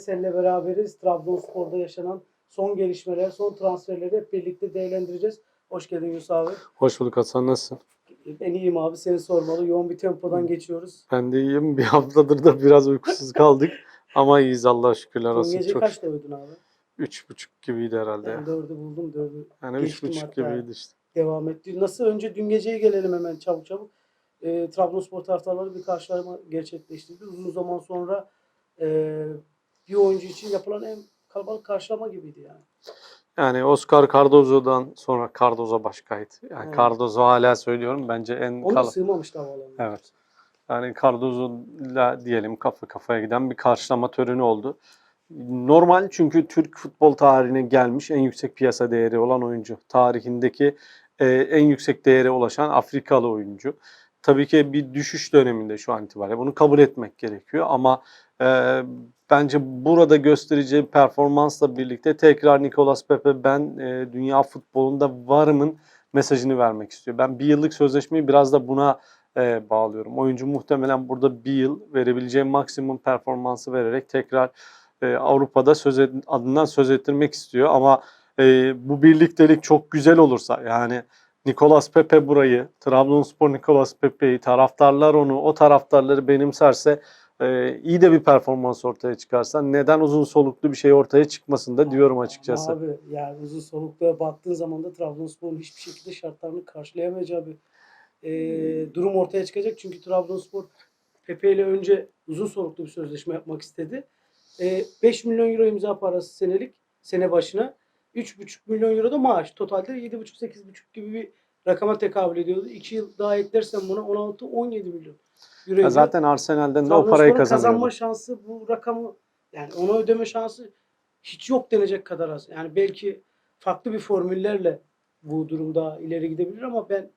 seninle beraberiz. Trabzonspor'da yaşanan son gelişmeler, son transferleri hep birlikte değerlendireceğiz. Hoş geldin Yunus abi. Hoş bulduk Hasan nasılsın? Ben iyiyim abi seni sormalı. Yoğun bir tempodan geçiyoruz. Ben de iyiyim. Bir haftadır da biraz uykusuz kaldık. Ama iyiyiz Allah'a şükürler Dün olsun. gece Çok kaçta uyudun abi? üç buçuk gibiydi herhalde. Ben ya. dördü buldum dördü. Yani üç buçuk hatta. gibiydi işte. Devam etti. Nasıl? Önce dün geceye gelelim hemen çabuk çabuk. E, Trabzonspor taraftarları bir karşılama gerçekleştirdi. Uzun zaman sonra e, bir oyuncu için yapılan en kalabalık karşılama gibiydi yani. Yani Oscar Cardozo'dan sonra Cardozo başkaydı. Yani Evet. Cardozo hala söylüyorum bence en Onu kal sığmamıştı havalarına. Evet. Yani Cardozo'yla diyelim kafa kafaya giden bir karşılama töreni oldu. Normal çünkü Türk futbol tarihine gelmiş en yüksek piyasa değeri olan oyuncu. Tarihindeki e, en yüksek değere ulaşan Afrikalı oyuncu. Tabii ki bir düşüş döneminde şu an itibariyle. Bunu kabul etmek gerekiyor ama e, bence burada göstereceği performansla birlikte tekrar Nicolas Pepe ben e, dünya futbolunda varımın mesajını vermek istiyor. Ben bir yıllık sözleşmeyi biraz da buna e, bağlıyorum. Oyuncu muhtemelen burada bir yıl verebileceği maksimum performansı vererek tekrar e, Avrupa'da söz et- adından söz ettirmek istiyor. Ama e, bu birliktelik çok güzel olursa yani Nicolas Pepe burayı, Trabzonspor Nicolas Pepe'yi, taraftarlar onu, o taraftarları benimserse e, iyi de bir performans ortaya çıkarsa neden uzun soluklu bir şey ortaya çıkmasın da diyorum açıkçası. Abi yani uzun solukluğa baktığın zaman da Trabzonspor'un hiçbir şekilde şartlarını karşılayamayacağı bir e, durum ortaya çıkacak. Çünkü Trabzonspor Pepe ile önce uzun soluklu bir sözleşme yapmak istedi. E, 5 milyon euro imza parası senelik sene başına. 3,5 milyon euro da maaş. Totalde 7,5-8,5 gibi bir rakama tekabül ediyordu. 2 yıl daha eklersen buna 16-17 milyon euro. Ya zaten Arsenal'den de o parayı kazanıyordu. kazanma şansı bu rakamı yani ona ödeme şansı hiç yok denecek kadar az. Yani belki farklı bir formüllerle bu durumda ileri gidebilir ama ben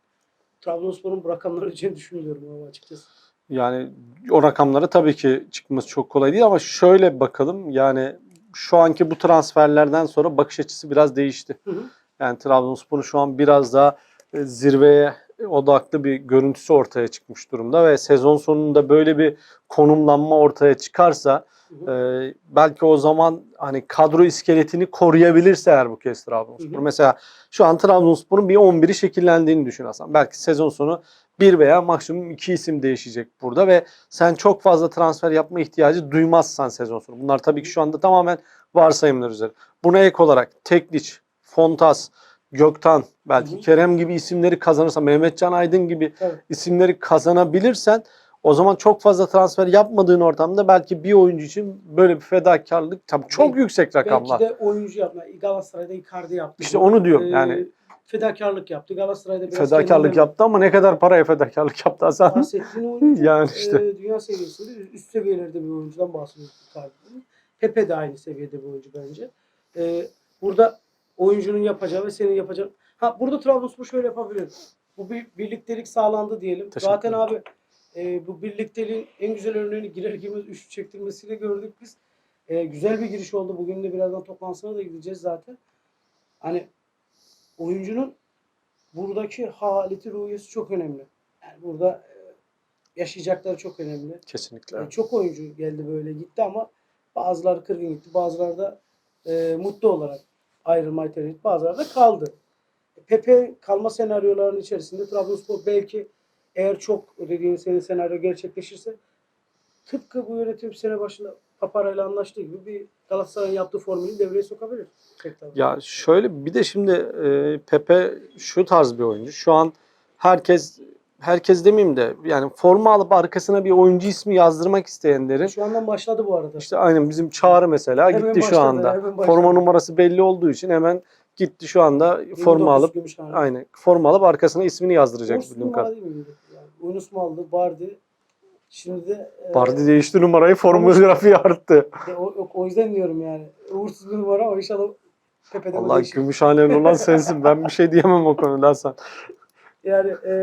Trabzonspor'un bu rakamları için düşünmüyorum ama açıkçası. Yani o rakamlara tabii ki çıkması çok kolay değil ama şöyle bakalım yani şu anki bu transferlerden sonra bakış açısı biraz değişti. Hı hı. Yani Trabzonspor'un şu an biraz daha e, zirveye odaklı bir görüntüsü ortaya çıkmış durumda ve sezon sonunda böyle bir konumlanma ortaya çıkarsa Hı hı. e, belki o zaman hani kadro iskeletini koruyabilirse eğer bu kez Trabzonspor. Hı hı. Mesela şu an Trabzonspor'un bir 11'i şekillendiğini düşün Hasan. Belki sezon sonu bir veya maksimum iki isim değişecek burada ve sen çok fazla transfer yapma ihtiyacı duymazsan sezon sonu. Bunlar tabii ki şu anda tamamen varsayımlar üzere. Buna ek olarak Tekliç, Fontas, Göktan, belki Hı hı. Kerem gibi isimleri kazanırsan, Mehmetcan Aydın gibi Tabii. isimleri kazanabilirsen o zaman çok fazla transfer yapmadığın ortamda belki bir oyuncu için böyle bir fedakarlık tabii çok Belki- yüksek rakamlar. Belki de oyuncu yapma. Galatasaray'da Icardi yaptı. İşte onu diyorum Ee, yani fedakarlık yaptı. Galatasaray'da biraz fedakarlık yaptı ama ne kadar paraya fedakarlık yaptı Hasan? bahsettiğin oyuncu Yani işte. e, dünya seviyesinde üst seviyelerde bir oyuncudan bahsediyoruz. Icardi'nin. Pepe de aynı seviyede bir oyuncu bence. E, burada oyuncunun yapacağı ve senin yapacağın. Ha burada Trabzonspor şöyle yapabilir. Bu bir birliktelik sağlandı diyelim. Teşekkür Zaten abi e, bu birlikteliğin en güzel örneğini girer girmez üçlü çektirmesiyle gördük biz. E, güzel bir giriş oldu. Bugün de birazdan toplantısına da gideceğiz zaten. Hani oyuncunun buradaki haleti ruhiyesi çok önemli. Yani burada e, yaşayacakları çok önemli. Kesinlikle. Yani çok oyuncu geldi böyle gitti ama bazıları kırgın gitti. Bazıları da e, mutlu olarak ayrılmayı tercih etti. Bazıları da kaldı. Pepe kalma senaryolarının içerisinde Trabzonspor belki eğer çok dediğin senin senaryo gerçekleşirse tıpkı bu yönetim sene başında Papara'yla anlaştığı gibi bir Galatasaray'ın yaptığı formülü devreye sokabilir. Ya şöyle bir de şimdi e, Pepe şu tarz bir oyuncu. Şu an herkes herkes demeyeyim de yani forma alıp arkasına bir oyuncu ismi yazdırmak isteyenlerin Şu andan başladı bu arada. işte aynen bizim Çağrı mesela Hemen gitti şu başladı, anda. hemen başladı. Forma numarası belli olduğu için hemen gitti şu anda forma 29 alıp Gümüşhane. aynen forma alıp arkasına ismini yazdıracak Yunus bildiğim numara kadarıyla. değil miydi? Yani Yunus? Bardi. Şimdi de e, Bardi değişti numarayı forma grafiği arttı. de o, o, o yüzden diyorum yani. Uğursuz bir numara ama inşallah Pepe'de bu Allah değişir. Gümüşhaneli olan sensin. Ben bir şey diyemem o konuda Hasan. Yani e,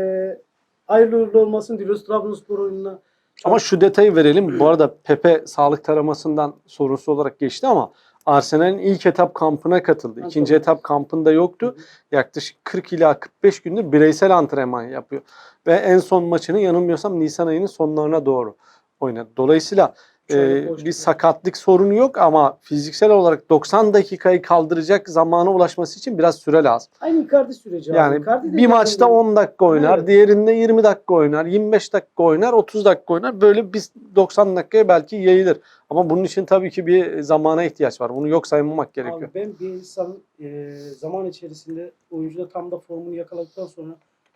hayırlı uğurlu olmasın diliyoruz Trabzonspor oyununa. Ama şu detayı verelim. Bu arada Pepe sağlık taramasından sorusu olarak geçti ama Arsenal'in ilk etap kampına katıldı. İkinci etap kampında yoktu. Yaklaşık 40 ila 45 gündür bireysel antrenman yapıyor. Ve en son maçını yanılmıyorsam Nisan ayının sonlarına doğru oynadı. Dolayısıyla Ee, bir sakatlık sorunu yok ama fiziksel olarak 90 dakikayı kaldıracak zamana ulaşması için biraz süre lazım. Aynı Icardi süreci. Yani Icardi bir maçta yani- 10 dakika oynar, Evet. diğerinde 20 dakika oynar, 25 dakika oynar, 30 dakika oynar. Böyle bir 90 dakikaya belki yayılır. Ama bunun için tabii ki bir zamana ihtiyaç var. Bunu yok saymamak gerekiyor. Abi ben bir insanın e, zaman içerisinde oyuncuda tam da formunu yakaladıktan sonra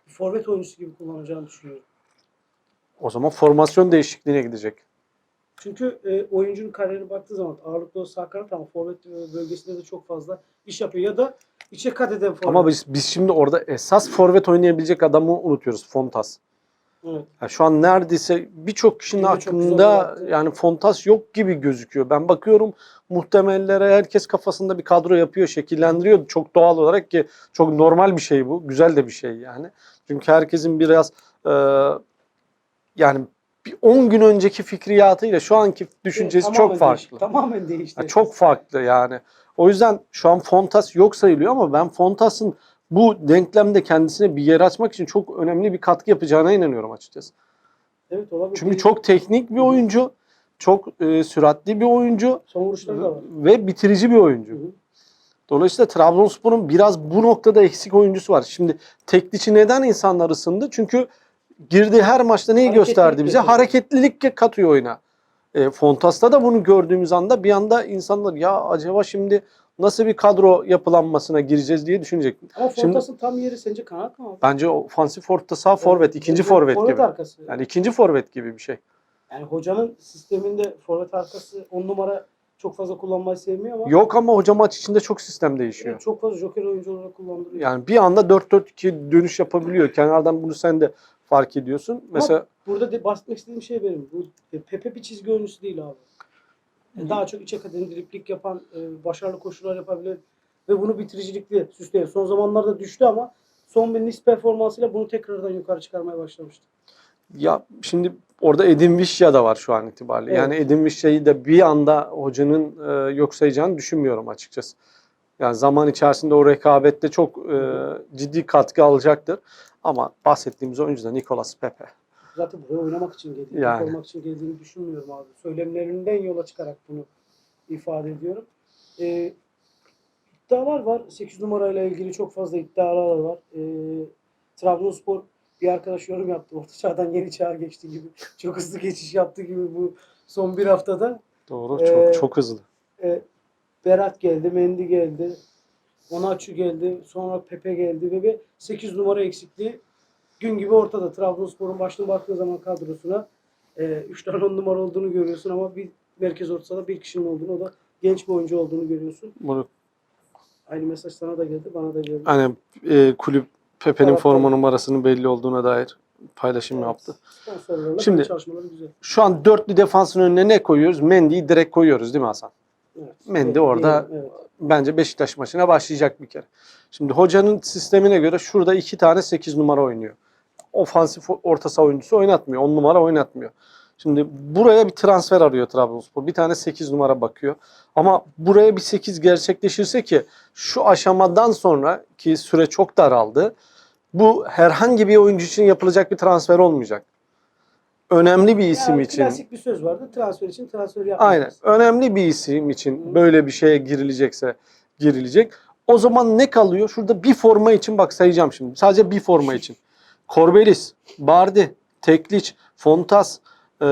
bir forvet oyuncusu gibi kullanacağını düşünüyorum. O zaman formasyon değişikliğine gidecek. Çünkü e, oyuncunun kariyerine baktığı zaman ağırlıklı o sağ kanat ama forvet bölgesinde de çok fazla iş yapıyor. Ya da içe kat eden forvet. Ama biz, biz şimdi orada esas forvet oynayabilecek adamı unutuyoruz. Fontas. Evet. Yani şu an neredeyse birçok kişinin güzel aklında yani Fontas yok gibi gözüküyor. Ben bakıyorum muhtemellere herkes kafasında bir kadro yapıyor, şekillendiriyor. Çok doğal olarak ki çok normal bir şey bu. Güzel de bir şey yani. Çünkü herkesin biraz e, yani bir 10 gün önceki fikriyatıyla şu anki düşüncesi Tamamen çok farklı. değişti. Tamamen değişti. Ya çok farklı yani. O yüzden şu an Fontas yok sayılıyor ama ben Fontas'ın bu denklemde kendisine bir yer açmak için çok önemli bir katkı yapacağına inanıyorum açıkçası. Evet olabilir. Çünkü çok teknik bir oyuncu, çok e, süratli bir oyuncu son vuruşları da var. ve bitirici bir Hı oyuncu. hı. Dolayısıyla Trabzonspor'un biraz bu noktada eksik oyuncusu var. Şimdi tekliçi neden insanlar ısındı? Çünkü girdiği her maçta neyi Hareketlilik gösterdi bize? getiriyor. Hareketlilik katıyor oyuna. E, Fontas'ta da bunu gördüğümüz anda bir anda insanlar ya acaba şimdi nasıl bir kadro yapılanmasına gireceğiz diye düşünecek. Ama Fontas'ın tam yeri sence kanat mı abi? Bence ofansif orta saha forvet, ikinci Evet, forvet forvet gibi. arkası. Yani ikinci forvet gibi bir şey. Yani hocanın sisteminde forvet arkası 10 numara çok fazla kullanmayı sevmiyor ama Yok ama hoca maç içinde çok sistem değişiyor. çok fazla joker oyuncu olarak kullandırıyor. Yani bir anda 4-4-2 dönüş yapabiliyor. Kenardan bunu sen de fark ediyorsun. Mesela Burada de bahsetmek istediğim şey benim. Bu e, Pepe bir çizgi oyuncusu değil abi. E, Daha çok içe kadın driplik yapan, e, başarılı koşular yapabilen ve bunu bitiricilikle süsleyen. Son zamanlarda düştü ama son bir Nice performansıyla bunu tekrardan yukarı çıkarmaya başlamıştı. ya şimdi orada Edin Vişya da var şu an itibariyle. Evet. Yani Edin Vişya'yı da bir anda hocanın e, yok sayacağını düşünmüyorum açıkçası. Yani zaman içerisinde o rekabette çok e, ciddi katkı alacaktır. Ama bahsettiğimiz oyuncu da Nicolas Pepe. Zaten buraya oynamak için geldi. Yani. Olmak için geldiğini düşünmüyorum abi. Söylemlerinden yola çıkarak bunu ifade ediyorum. Ee, iddialar var. 8 numarayla ilgili çok fazla iddialar var. Ee, Trabzonspor bir arkadaş yorum yaptı. Orta çağdan yeni çağa geçti gibi. Çok hızlı geçiş yaptı gibi bu son bir haftada. Doğru. Ee, çok çok hızlı. Ee, Berat geldi, Mendy geldi. Onaçu geldi. Sonra Pepe geldi ve bir 8 numara eksikliği gün gibi ortada. Trabzonspor'un başına baktığı zaman kadrosuna 3 tane 10 numara olduğunu görüyorsun ama bir merkez orta sahada bir kişinin olduğunu o da genç bir oyuncu olduğunu görüyorsun. Bunu Aynı mesaj sana da geldi, bana da geldi. hani e, kulüp Pepe'nin Evet, forma numarasının belli olduğuna dair paylaşım Evet. yaptı. Şimdi-. Şu an dörtlü defansın önüne ne koyuyoruz? Mendy'yi direkt koyuyoruz değil mi Hasan? Evet. Mendy orada evet. bence Beşiktaş maçına başlayacak bir kere. Şimdi hocanın sistemine göre şurada iki tane 8 numara oynuyor. Ofansif orta saha oyuncusu oynatmıyor. 10 numara oynatmıyor. Şimdi buraya bir transfer arıyor Trabzonspor. Bir tane 8 numara bakıyor. Ama buraya bir 8 gerçekleşirse ki şu aşamadan sonra ki süre çok daraldı. Bu herhangi bir oyuncu için yapılacak bir transfer olmayacak. Önemli bir isim Yani için. Klasik bir söz vardı. Transfer için transfer Aynen. yapmayacağız. Önemli bir isim için böyle bir şeye girilecekse girilecek. O zaman ne kalıyor? Şurada bir forma için bak sayacağım şimdi. Sadece bir forma için. Korbelis, Bardi, Tekliç, Fontas, e,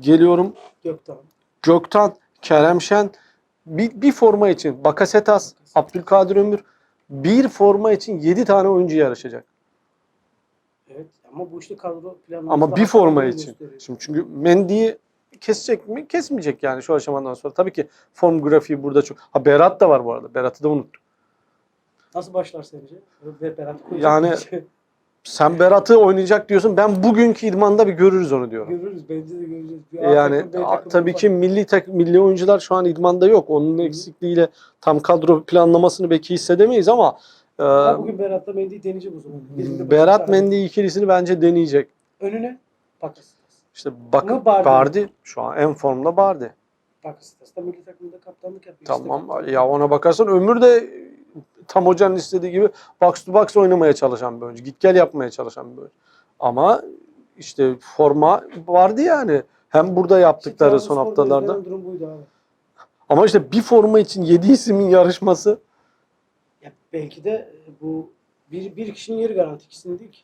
geliyorum Gökten. Göktan, Keremşen bir, bir forma için Bakasetas, Abdülkadir Ömür bir forma için 7 tane oyuncu yarışacak. Evet ama bu işte kadro planlaması Ama bir forma için. gösteriyor. Şimdi çünkü Mendy'yi kesecek mi? Kesmeyecek yani şu aşamadan sonra. Tabii ki form grafiği burada çok. Ha Berat da var bu arada. Berat'ı da unuttuk. Nasıl başlar sence? Ve Berat Yani-. Sen Berat'ı oynayacak diyorsun. Ben bugünkü idmanda bir görürüz onu diyorum. görürüz bence de göreceğiz. Bir E Yani takım, a- tabii ki milli tak milli oyuncular şu an idmanda yok. Onun eksikliğiyle tam kadro planlamasını belki hissedemeyiz ama e, Ben bugün Berat'la Mendy'yi deneyeceğim o zaman. Birinde Berat başlayacağım. Mendy ikilisini bence deneyecek. Önüne Pakistan. İşte bak Ama Bardi. Bardi şu an en formda Bardi. Pakistan milli takımda kaptanlık yapıyor. Tamam İşte- ya ona bakarsan Ömür de tam hocanın istediği gibi box to box oynamaya çalışan bir oyuncu. Git gel yapmaya çalışan bir oyuncu. Ama işte forma vardı yani. hem burada yaptıkları İşte son haftalarda. Ama işte bir forma için 7 ismin yarışması Ya belki de e, bu bir, bir kişinin yeri garanti ikisinin değil ki.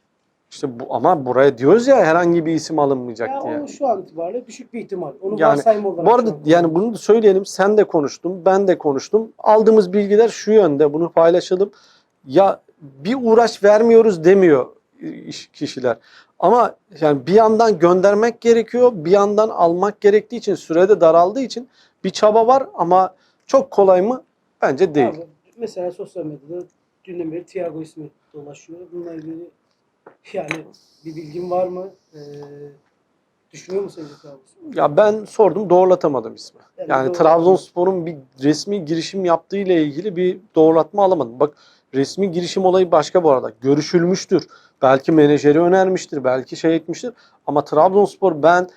işte bu ama buraya diyoruz ya herhangi bir isim alınmayacak Ya diye. o şu an itibariyle düşük bir ihtimal. Onu Yani varsayım olarak. Bu arada şu an- yani bunu da söyleyelim. Sen de konuştun, ben de konuştum. Aldığımız bilgiler şu yönde. Bunu paylaşalım. Ya bir uğraş vermiyoruz demiyor iş- kişiler. Ama yani bir yandan göndermek gerekiyor, bir yandan almak gerektiği için sürede daraldığı için bir çaba var ama çok kolay mı? Bence değil. Abi, mesela sosyal medyada dünden beri Thiago ismi dolaşıyor. Bununla ilgili yani bir bilgin var mı? Ee, düşünüyor musun sence Thiago? Ya ben sordum doğrulatamadım ismi. Yani Yani. Trabzonspor'un bir resmi girişim yaptığı ile ilgili bir doğrulatma alamadım. Bak resmi girişim olayı başka bu arada. Görüşülmüştür. Belki menajeri önermiştir. Belki şey etmiştir. Ama Trabzonspor ben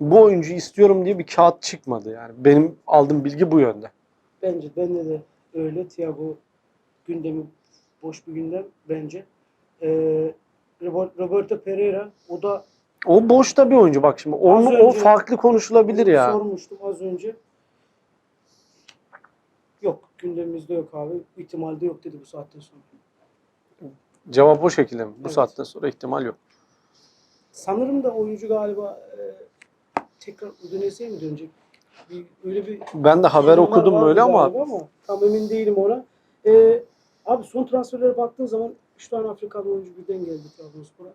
bu oyuncuyu istiyorum diye bir kağıt çıkmadı. Yani benim aldığım bilgi bu yönde. Bence bende de öyle. Thiago gündemi boş bir gündem bence. Ee, Roberto Pereira o da O boşta bir oyuncu bak şimdi. Onu, o farklı konuşulabilir ya. sormuştum az önce. Yok gündemimizde yok abi. İhtimalde yok dedi bu saatten sonra. Cevap o şekilde mi? Bu Evet. saatten sonra ihtimal yok. Sanırım da oyuncu galiba e, tekrar Udinese'ye mi dönecek? Bir, öyle bir Ben de haber okudum böyle ama galiba tam emin değilim ona. Ee, abi son transferlere baktığın zaman 3 tane Afrikalı oyuncu birden geldi Trabzonspor'a.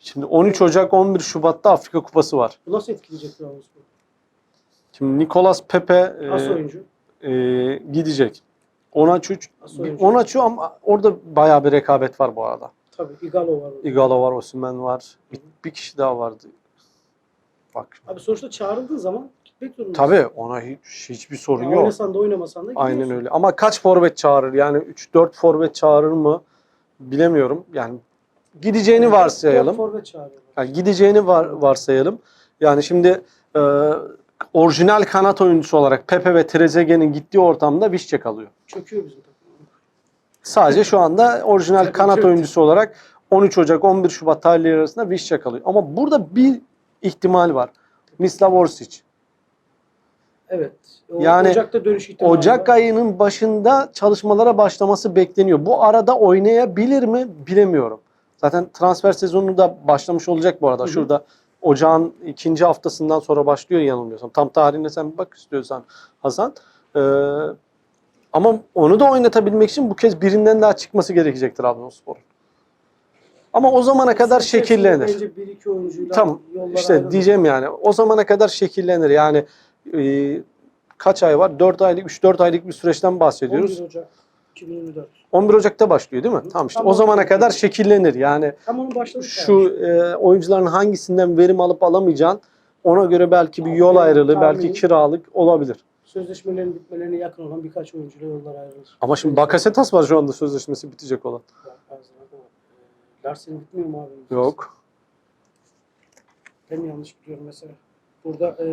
şimdi 13 Ocak 11 Şubat'ta Afrika Kupası var. Bu nasıl etkileyecek Trabzonspor'u? Şimdi Nicolas Pepe e, As oyuncu. e, gidecek. Onaçu. Onaçu ama orada bayağı bir rekabet var bu arada. Tabii Igalo var orada. Igalo var, Osimhen var. Bir, bir kişi daha vardı. Bak. Abi sonuçta çağrıldığın zaman gitmek zorundasın. Tabii ona hiç hiçbir sorun Ya yok. Oynasan da oynamasan da gidiyorsun. Aynen öyle. Ama kaç forvet çağırır? Yani 3-4 forvet çağırır mı? Bilemiyorum. Yani gideceğini varsayalım. Dört forvet çağırıyorlar. Yani gideceğini var, varsayalım. Yani şimdi e, orijinal kanat oyuncusu olarak Pepe ve Trezeguet'in gittiği ortamda Vişçe kalıyor. Çöküyor bizim. Sadece şu anda orijinal kanat oyuncusu olarak 13 Ocak 11 Şubat tarihleri arasında Vişça kalıyor. Ama burada bir ihtimal var. Mislav Orsic. Evet. O Yani Ocak'ta dönüş ihtimali Ocak var. ayının başında çalışmalara başlaması bekleniyor. Bu arada oynayabilir mi bilemiyorum. Zaten transfer sezonu da başlamış olacak bu arada. Hı hı. Şurada Ocağın ikinci haftasından sonra başlıyor yanılmıyorsam. Tam tarihine sen bir bak istiyorsan Hasan. Ee, ama onu da oynatabilmek için bu kez birinden daha çıkması gerekecek Trabzonspor'un. Ama o zamana kadar içerisinde şekillenir. Bence bir iki oyuncuyla Tamam. İşte ayrılır. diyeceğim yani. O zamana kadar şekillenir. Yani e, kaç ay var? 4 aylık, 3-4 aylık bir süreçten bahsediyoruz. 11 Ocak 2024. 11 Ocak'ta başlıyor değil mi? Hı. Tamam işte Tam o zamana Ocak'ta. kadar şekillenir. Yani Tam şu e, oyuncuların hangisinden verim alıp alamayacağın ona göre belki bir yol ayrılığı, belki kiralık olabilir. Sözleşmelerin bitmelerine yakın olan birkaç oyuncuyla yollar ayrılır. Ama şimdi Bakasetas var şu anda sözleşmesi bitecek olan. Ee, Larsen bitmiyor mu abi? Yok. Ben yanlış biliyorum mesela? Burada e,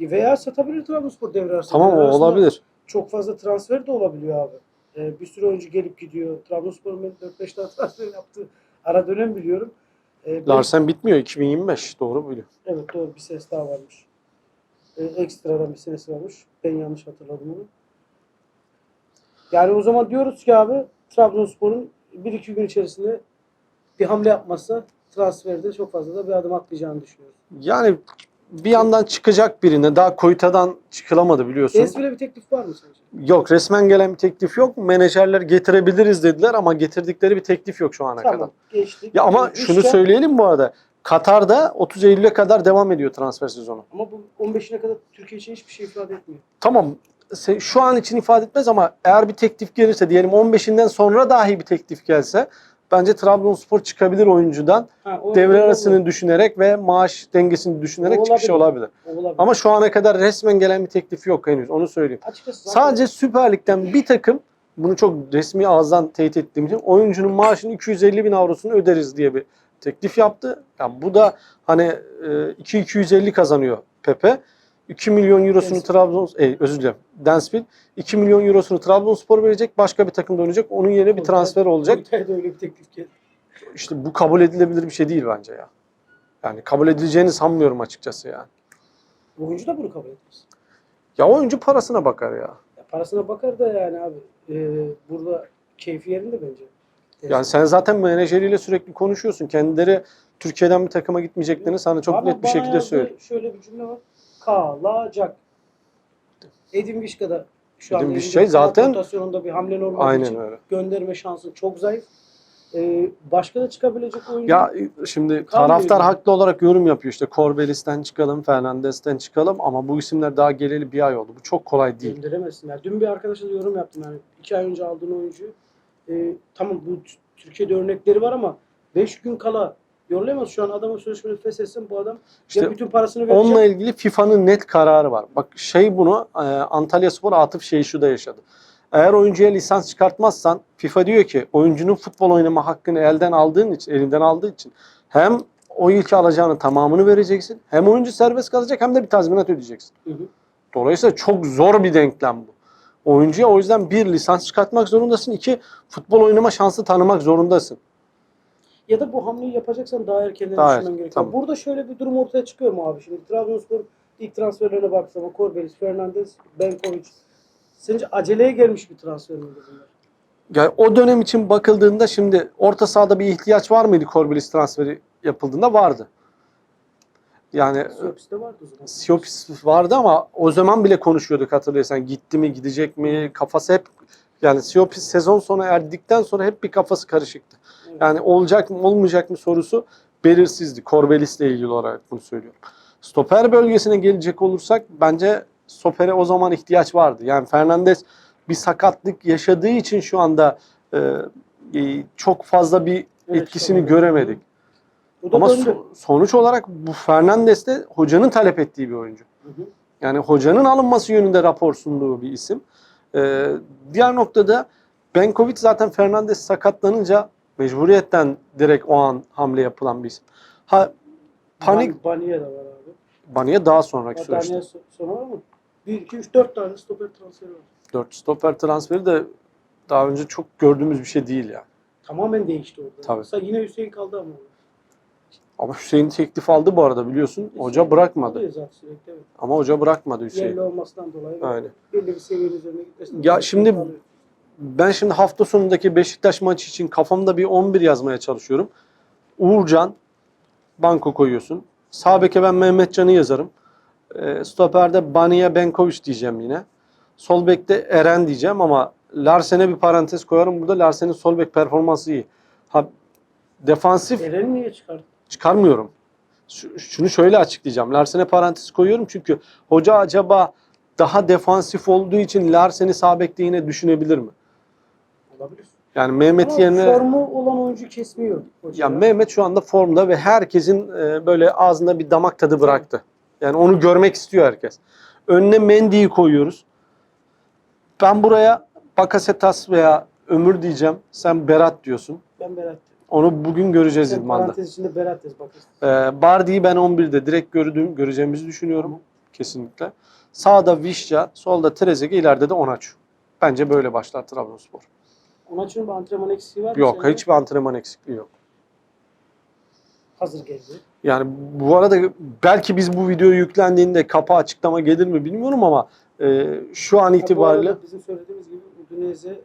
veya satabilir Trabzonspor devre arasında. Tamam o Devre arasında olabilir. Çok fazla transfer de olabiliyor abi. E, bir sürü oyuncu gelip gidiyor. Trabzonspor'un ben 4-5 tane transfer yaptığı ara dönem biliyorum. E, ben- Larsen bitmiyor 2025 doğru biliyor. Evet doğru bir ses daha varmış. E, ekstradan bir ses varmış. Ben yanlış hatırladım onu. Yani o zaman diyoruz ki abi Trabzonspor'un bir iki gün içerisinde bir hamle yapmazsa transferde çok fazla da bir adım atlayacağını düşünüyoruz. Yani bir yandan çıkacak birine daha Koyta'dan çıkılamadı biliyorsun. Esmi'yle bir teklif var mı sence? Yok resmen gelen bir teklif yok. Menajerler getirebiliriz dediler ama getirdikleri bir teklif yok şu ana kadar. Tamam geçtik. Ya ama E, şunu söyleyelim bu arada. Katar'da 30 Eylül'e kadar devam ediyor transfer sezonu. Ama bu 15'ine kadar Türkiye için hiçbir şey ifade etmiyor. Tamam şu an için ifade etmez ama eğer bir teklif gelirse diyelim 15'inden sonra dahi bir teklif gelse bence Trabzonspor çıkabilir oyuncudan. Ha, Devre o- arasını düşünerek ve maaş dengesini düşünerek O çıkış olabilir. olabilir. olabilir. Ama şu ana kadar resmen gelen bir teklif yok henüz onu söyleyeyim. Açıkçası zaten- Sadece Süper Lig'den bir takım bunu çok resmi ağızdan teyit ettiğim için oyuncunun maaşını 250 bin avrosunu öderiz diye bir teklif yaptı. Yani bu da hani e, 2-250 kazanıyor Pepe. 2 milyon eurosunu. Trabzon e, özür dilerim. Dansville 2 milyon eurosunu Trabzonspor verecek. Başka bir takımda oynayacak. Onun yerine bir transfer olacak. Koyta'ya da öyle bir teklif geldi. İşte bu kabul edilebilir bir şey değil bence ya. Yani kabul edileceğini sanmıyorum açıkçası yani. Oyuncu da bunu kabul etmez. Ya oyuncu parasına bakar ya. Ya parasına bakar da yani abi. e, burada keyfi yerinde bence. Yani sen zaten menajeriyle sürekli konuşuyorsun. Kendileri Türkiye'den bir takıma gitmeyeceklerini sana çok Ama net bir şekilde söylüyor. Şöyle bir cümle var. Kalacak. Edin Vişka'da şu an elinde kanat zaten- rotasyonunda bir hamle olmadığı Aynen için öyle. gönderme şansın çok zayıf. Ee, başka da çıkabilecek oyuncu Ya şimdi taraftar haklı olarak yorum yapıyor işte Corbelis'ten çıkalım, Fernandes'ten çıkalım ama bu isimler daha geleli bir ay oldu. Bu çok kolay değil. gönderemezsin. Yani dün bir arkadaşla da yorum yaptım yani. iki ay önce aldığın oyuncu. e, tamam bu Türkiye'de örnekleri var ama 5 gün kala yollayamaz. Şu an adamın sözleşmeni feshetsin bu adam İşte ya bütün parasını verecek. Onunla ilgili FIFA'nın net kararı var. Bak şey bunu e, Antalya Spor Atıf şeyi şu da yaşadı. Eğer oyuncuya lisans çıkartmazsan FIFA diyor ki oyuncunun futbol oynama hakkını elden aldığın için, elinden aldığı için hem o ilki alacağının tamamını vereceksin. Hem oyuncu serbest kalacak hem de bir tazminat ödeyeceksin. Hı hı. Dolayısıyla çok zor bir denklem bu. Oyuncuya o yüzden bir lisans çıkartmak zorundasın. iki futbol oynama şansı tanımak zorundasın. Ya da bu hamleyi yapacaksan daha erkenden Daha düşünmen erken, gerekiyor. tamam. Burada şöyle bir durum ortaya çıkıyor mu abi? Şimdi Trabzonspor ilk transferlerine baktığı zaman Corbelis, Fernandez, Benkovic. Sence aceleye gelmiş bir transfer miydi bunlar? Yani o dönem için bakıldığında şimdi orta sahada bir ihtiyaç var mıydı Corbelis transferi yapıldığında? Vardı. Yani Siopis'te vardı o zaman. Siopis vardı ama o zaman bile konuşuyorduk hatırlıyorsan. Gitti mi, gidecek mi? Kafası hep yani Siopis sezon sonu erdikten sonra hep bir kafası karışıktı. Evet. Yani olacak mı, olmayacak mı sorusu belirsizdi. Corbelis'le ilgili olarak bunu söylüyorum. Stoper bölgesine gelecek olursak bence stopere o zaman ihtiyaç vardı. Yani Fernandes bir sakatlık yaşadığı için şu anda e, e, çok fazla bir Evet, etkisini doğru. göremedik. Ama so- sonuç olarak bu Fernandes de hocanın talep ettiği bir oyuncu. Hı hı. Yani hocanın alınması yönünde rapor sunduğu bir isim. Ee, diğer noktada Benkovic zaten Fernandes sakatlanınca mecburiyetten direkt o an hamle yapılan bir isim. Ha panik Ban- Baniye de var abi. Baniye daha sonraki Hatta süreçte. so- sonra mı? 1, 2, 3, 4 tane stoper transferi var. 4 stoper transferi de daha önce çok gördüğümüz bir şey değil ya. Tamamen değişti orada. Tabii. Mesela yine Hüseyin kaldı ama. Ama Hüseyin teklif aldı bu arada biliyorsun. Hoca bırakmadı. Sürekli evet. Ama hoca bırakmadı Hüseyin. Yerli olmasından dolayı. Aynen. Belli bir seviyenin üzerine gitmesinden Ya şimdi-. Ben şimdi hafta sonundaki Beşiktaş maçı için kafamda bir 11 yazmaya çalışıyorum. Uğurcan, banko koyuyorsun. Sağ beke ben Mehmetcan'ı yazarım. E, stoper'de Baniye Benkovic diyeceğim yine. Sol bekte Eren diyeceğim ama Larsen'e bir parantez koyarım. Burada Larsen'in sol bek performansı iyi. Ha, defansif Eren'i niye çıkarttı? Çıkarmıyorum. Şu- Şunu şöyle açıklayacağım. Larsen'e parantez koyuyorum çünkü hoca acaba daha defansif olduğu için Larsen'i sağ bekte yine düşünebilir mi? Olabilir. Yani Mehmet Ama yerine formu olan oyuncu kesmiyor. Hoca ya Mehmet şu anda formda ve herkesin e, böyle ağzında bir damak tadı bıraktı. Yani onu görmek istiyor herkes. Önüne Mendy'yi koyuyoruz. Ben buraya Bakasetas veya Ömür diyeceğim. Sen Berat diyorsun. Ben Berat. Onu bugün göreceğiz Sen İdman'da. parantez içinde Berat yaz bakın. Ee, Bardi'yi ben 11'de direkt gördüğüm, göreceğimizi düşünüyorum. Kesinlikle. Sağda Vişça, solda Trezeguet, ileride de Onaçu. Bence böyle başlar Trabzonspor. Ona için bir antrenman eksiği var mı? Yok, hiçbir antrenman eksikliği yok. Hazır geldi. Yani bu arada belki biz bu video yüklendiğinde kapı açıklama gelir mi bilmiyorum ama e, şu an Ha, bu itibariyle arada bizim söylediğimiz gibi Udinese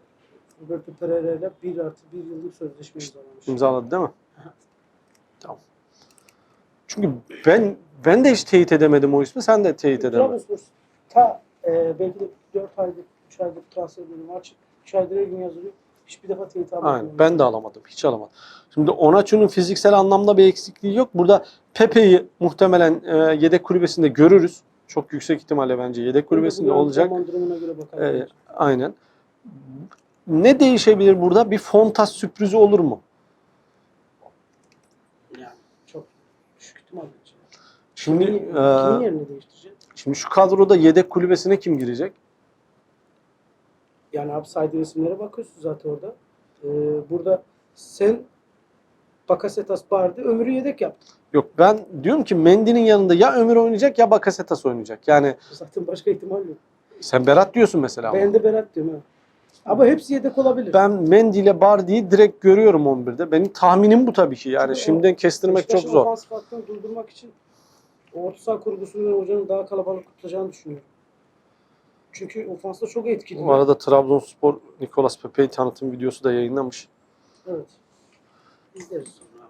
Roberto Pereira ile 1 artı 1 yıllık sözleşme imzalamış. imzaladı değil mi? Tamam. Çünkü ben ben de hiç teyit edemedim o ismi. Sen de teyit edemedin. Trabzonspor ta e, belki de 4 aydır, 3 aydır transfer bölümü açık. 3 aydır her gün yazılıyor. Hiçbir defa teyit almadım. Aynen. Ben de alamadım. Hiç alamadım. Şimdi Onaçu'nun fiziksel anlamda bir eksikliği yok. Burada Pepe'yi muhtemelen e, yedek kulübesinde görürüz. Çok yüksek ihtimalle bence yedek kulübesinde olacak. Antrenman durumuna göre bakalım. Ee, aynen. Ne değişebilir burada? Bir Fontas sürprizi olur mu? yani çok düşük ihtimal. Şimdi Kimin, e, kimin yerini değiştirecek? şimdi şu kadroda yedek kulübesine kim girecek? Yani abi saydığın isimlere bakıyorsun zaten orada. Ee, burada sen Bakasetas Bardi ömrü yedek yaptın. Yok ben diyorum ki Mendy'nin yanında ya Ömür oynayacak ya Bakasetas oynayacak. Yani Zaten başka ihtimal yok. sen Berat diyorsun mesela. ama. Ben de Berat diyorum ha. Ama hepsi yedek olabilir. Ben Mendy ile Bardi'yi direkt görüyorum 11'de. Benim tahminim bu tabii ki. Yani o şimdiden kestirmek çok Beşiktaş'ın zor. Ofans hattını durdurmak için O orta saha kurgusunu ben hocanın daha kalabalık tutacağını düşünüyorum. Çünkü ofansta çok etkili. Bu arada Trabzonspor Nicolas Pepe'yi tanıtım videosu da yayınlamış. Evet. İzleriz sonra.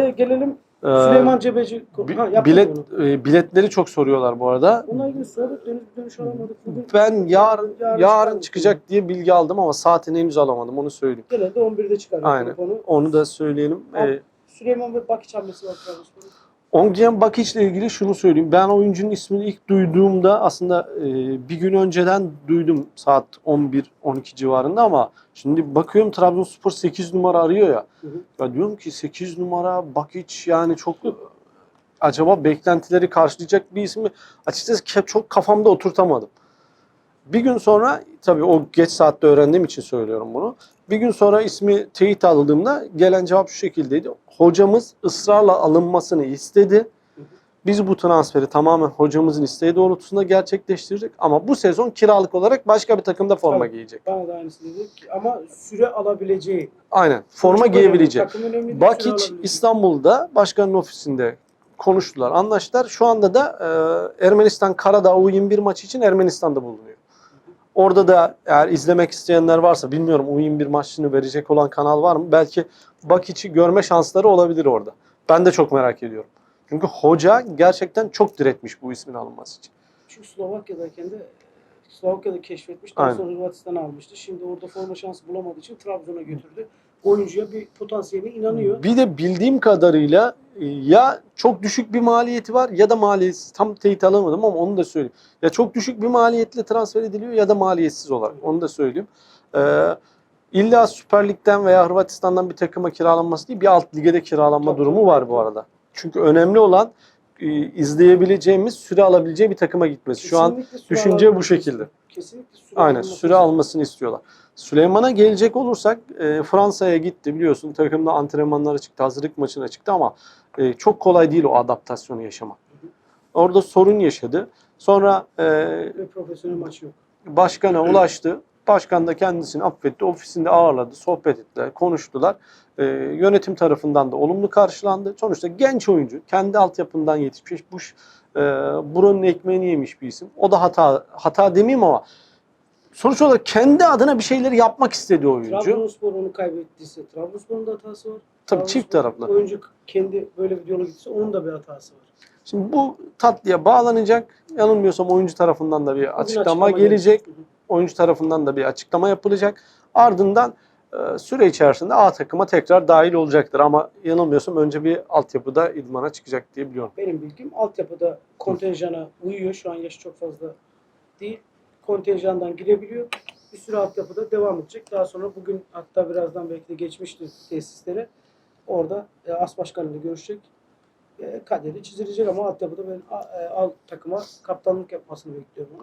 E, gelelim Süleyman Cebeci. bi- Ha, bilet onu. e, biletleri çok soruyorlar bu arada. Onunla ilgili sorduk. Dönüş, dönüş alamadık. Bugün Ben yarın Yarın yarın çıkacak diye bilgi aldım ama saatini henüz alamadım onu söyleyeyim. genelde 11'de çıkar. Aynen. Konu. Onu da söyleyelim. Abi, Ee, Süleyman ve Bakiç hamlesi var Trabzonspor'un. Ongyen Bakic ile ilgili şunu söyleyeyim. Ben oyuncunun ismini ilk duyduğumda aslında e, bir gün önceden duydum saat 11-12 civarında ama şimdi bakıyorum Trabzonspor 8 numara arıyor ya. Hı hı. Ya diyorum ki 8 numara Bakic yani çok acaba beklentileri karşılayacak bir isim mi? Açıkçası çok kafamda oturtamadım. Bir gün sonra tabii o geç saatte öğrendiğim için söylüyorum bunu. Bir gün sonra ismi teyit alındığımda gelen cevap şu şekildeydi. Hocamız ısrarla alınmasını istedi. Biz bu transferi tamamen hocamızın isteği doğrultusunda gerçekleştirdik. Ama bu sezon kiralık olarak başka bir takımda forma Tabii. giyecek. Bana da aynısını dedik. Ama süre alabileceği. Aynen. Forma Çok giyebilecek. Önemli Bakic alabilecek. İstanbul'da başkanın ofisinde konuştular, anlaştılar. Şu anda da e, Ermenistan Karadağ U21 maçı için Ermenistan'da bulunuyor. Orada da eğer izlemek isteyenler varsa bilmiyorum U21 maçını verecek olan kanal var mı? Belki Bakic'i görme şansları olabilir orada. Ben de çok merak ediyorum. Çünkü hoca gerçekten çok diretmiş bu ismin alınması için. Çünkü Slovakya'dayken de Slovakya'da keşfetmiş. Daha Aynen. sonra Hırvatistan'a almıştı. Şimdi orada forma şansı bulamadığı için Trabzon'a götürdü. Oyuncuya bir potansiyeline inanıyor. Bir de bildiğim kadarıyla e, ya çok düşük bir maliyeti var ya da maliyetsiz. Tam teyit alamadım ama onu da söyleyeyim. Ya çok düşük bir maliyetle transfer ediliyor ya da maliyetsiz olarak. Onu da söyleyeyim. Ee, illa Süper Lig'den veya Hırvatistan'dan bir takıma kiralanması değil bir alt lige de kiralanma Tabii, durumu var bu arada. Çünkü önemli olan e, izleyebileceğimiz, süre alabileceği bir takıma gitmesi. Şu an Kesinlikle düşünce bu şekilde. Kesinlikle süre Aynen süre almasını istiyorlar. Süleyman'a gelecek olursak e, Fransa'ya gitti biliyorsun takımda antrenmanlara çıktı, hazırlık maçına çıktı ama e, çok kolay değil o adaptasyonu yaşamak. Orada sorun yaşadı. Sonra e, Ve profesyonel maç yok. başkana ulaştı. Başkan da kendisini affetti. Ofisinde ağırladı, sohbet ettiler, konuştular. E, yönetim tarafından da olumlu karşılandı. Sonuçta genç oyuncu, kendi altyapından yetişmiş, bu e, buranın ekmeğini yemiş bir isim. O da hata, hata demeyeyim ama sonuç olarak kendi adına bir şeyleri yapmak istedi oyuncu. Trabzonspor onu kaybettiyse Trabzonspor'un da hatası var. Tabii çift taraflı. Oyuncu kendi böyle bir yola gitse onun da bir hatası var. Şimdi bu tatlıya bağlanacak. Yanılmıyorsam oyuncu tarafından da bir Bugün açıklama, gelecek. Hı hı. Oyuncu tarafından da bir açıklama yapılacak. Ardından e, süre içerisinde A takıma tekrar dahil olacaktır. Ama yanılmıyorsam önce bir altyapıda idmana çıkacak diye biliyorum. Benim bilgim altyapıda kontenjana uyuyor. Şu an yaşı çok fazla değil. Kontenjandan girebiliyor. Bir süre altyapıda devam edecek. Daha sonra bugün hatta birazdan belki de geçmiştir tesislere. Orada e, as başkanıyla görüşecek. E, kaderi çizilecek ama altyapıda ben a- e, alt takıma kaptanlık yapmasını bekliyorum.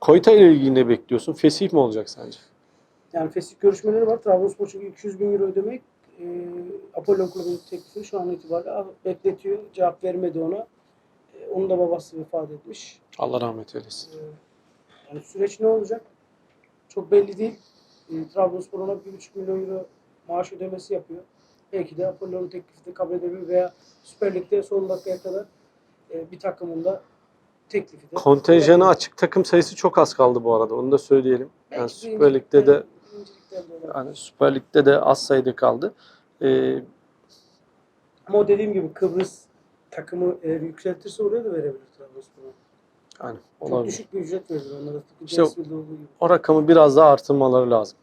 Koyta ile ilgili ne bekliyorsun? Fesih mi olacak sence? Yani fesih görüşmeleri var. Trabzonspor çünkü 200 bin euro ödemek e, Apollon Kulübü'nün teklifini şu an itibariyle bekletiyor. Cevap vermedi ona. E, onun da babası vefat etmiş. Allah rahmet eylesin. Ee, Yani süreç ne olacak? Çok belli değil. E, Trabzonspor ona 1,5 milyon euro maaş ödemesi yapıyor. Belki de Apollon'un teklifi de kabul edebilir veya Süper Lig'de son dakikaya kadar e, bir takımın da teklifi de. Kontenjanı açık takım sayısı çok az kaldı bu arada. Onu da söyleyelim. Yani Süper Lig'de de yani Süper Lig'de de az sayıda kaldı. Ee, Ama o dediğim gibi Kıbrıs takımı eğer yükseltirse oraya da verebilir Trabzonspor'a. Yani Çok olabilir. düşük bir ücret verir onlara. İşte-. O rakamı biraz daha artırmaları lazım.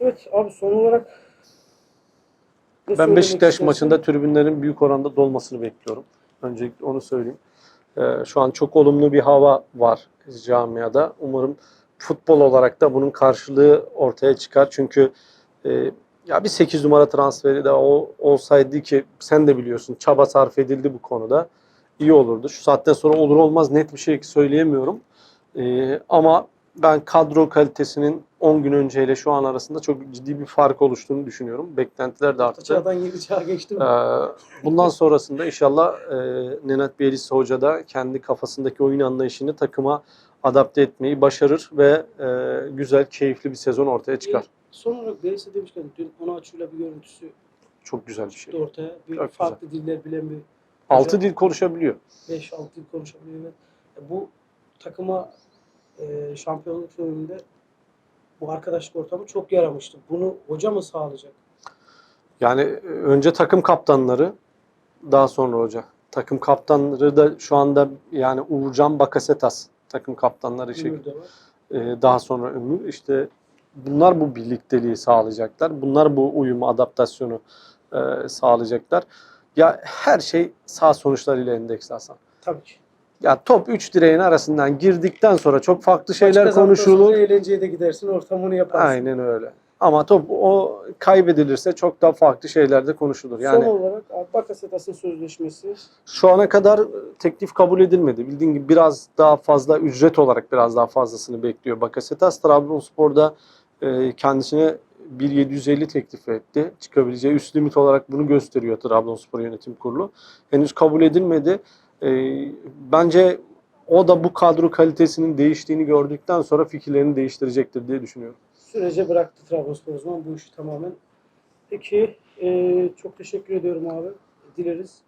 Evet abi son olarak ne Ben Beşiktaş maçında tribünlerin büyük oranda dolmasını bekliyorum. Öncelikle onu söyleyeyim. Ee, şu an çok olumlu bir hava var camiada. Umarım futbol olarak da bunun karşılığı ortaya çıkar. Çünkü e, ya bir 8 numara transferi de o olsaydı ki sen de biliyorsun çaba sarf edildi bu konuda. İyi olurdu. Şu saatten sonra olur olmaz net bir şey söyleyemiyorum. Ee, ama ben kadro kalitesinin 10 gün önceyle şu an arasında çok ciddi bir fark oluştuğunu düşünüyorum. Beklentiler de arttı. Çağdan yeni çağa geçtim. Ee, bundan sonrasında inşallah e, Nenad Bielitsa Hoca da kendi kafasındaki oyun anlayışını takıma adapte etmeyi başarır ve e, güzel, keyifli bir sezon ortaya çıkar. Son olarak Bielsa demişken dün Onaçu'yla bir görüntüsü Çok güzel bir şey. ortaya. Bir Çok farklı diller bilen bir 6 dil konuşabiliyor. 5-6 yıl konuşabiliyor. ve Bu takıma e, şampiyonluk döneminde bu arkadaşlık ortamı çok yaramıştı. Bunu hoca mı sağlayacak? Yani e, önce takım kaptanları daha sonra hoca. Takım kaptanları da şu anda yani Uğurcan Bakasetas takım kaptanları şey. Ee, daha sonra Ömür işte bunlar bu birlikteliği sağlayacaklar. Bunlar bu uyumu, adaptasyonu e, sağlayacaklar. Ya her şey sağ sonuçlarıyla endeksli Hasan. Tabii ki. Ya top 3 direğin arasından girdikten sonra çok farklı şeyler kazandıktan konuşulur. Eğlenceye de gidersin, ortamını yaparsın. Aynen öyle. Ama top o kaybedilirse çok daha farklı şeyler de konuşulur. Yani Son olarak Bakasetas'ın sözleşmesi Şu ana kadar teklif kabul edilmedi. Bildiğin gibi biraz daha fazla ücret olarak biraz daha fazlasını bekliyor Bakasetas. Trabzonspor'da e, kendisine 1.750 teklif etti. Çıkabileceği üst limit olarak bunu gösteriyor Trabzonspor Yönetim Kurulu. Henüz kabul edilmedi. E, bence o da bu kadro kalitesinin değiştiğini gördükten sonra fikirlerini değiştirecektir diye düşünüyorum. sürece bıraktı Trabzonspor o zaman bu işi tamamen. Peki e, çok teşekkür ediyorum abi. Dileriz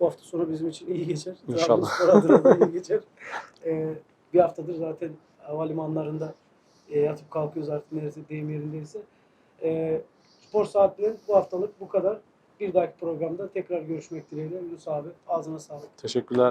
bu hafta sonu bizim için iyi geçer. İnşallah. Trabzonspor adına iyi geçer. E, bir haftadır zaten havalimanlarında e, yatıp kalkıyoruz artık neresi deyim yerindeyse. E, spor saatinin bu haftalık bu kadar. Bir dahaki programda tekrar görüşmek dileğiyle. Yunus abi ağzına sağlık. Teşekkürler.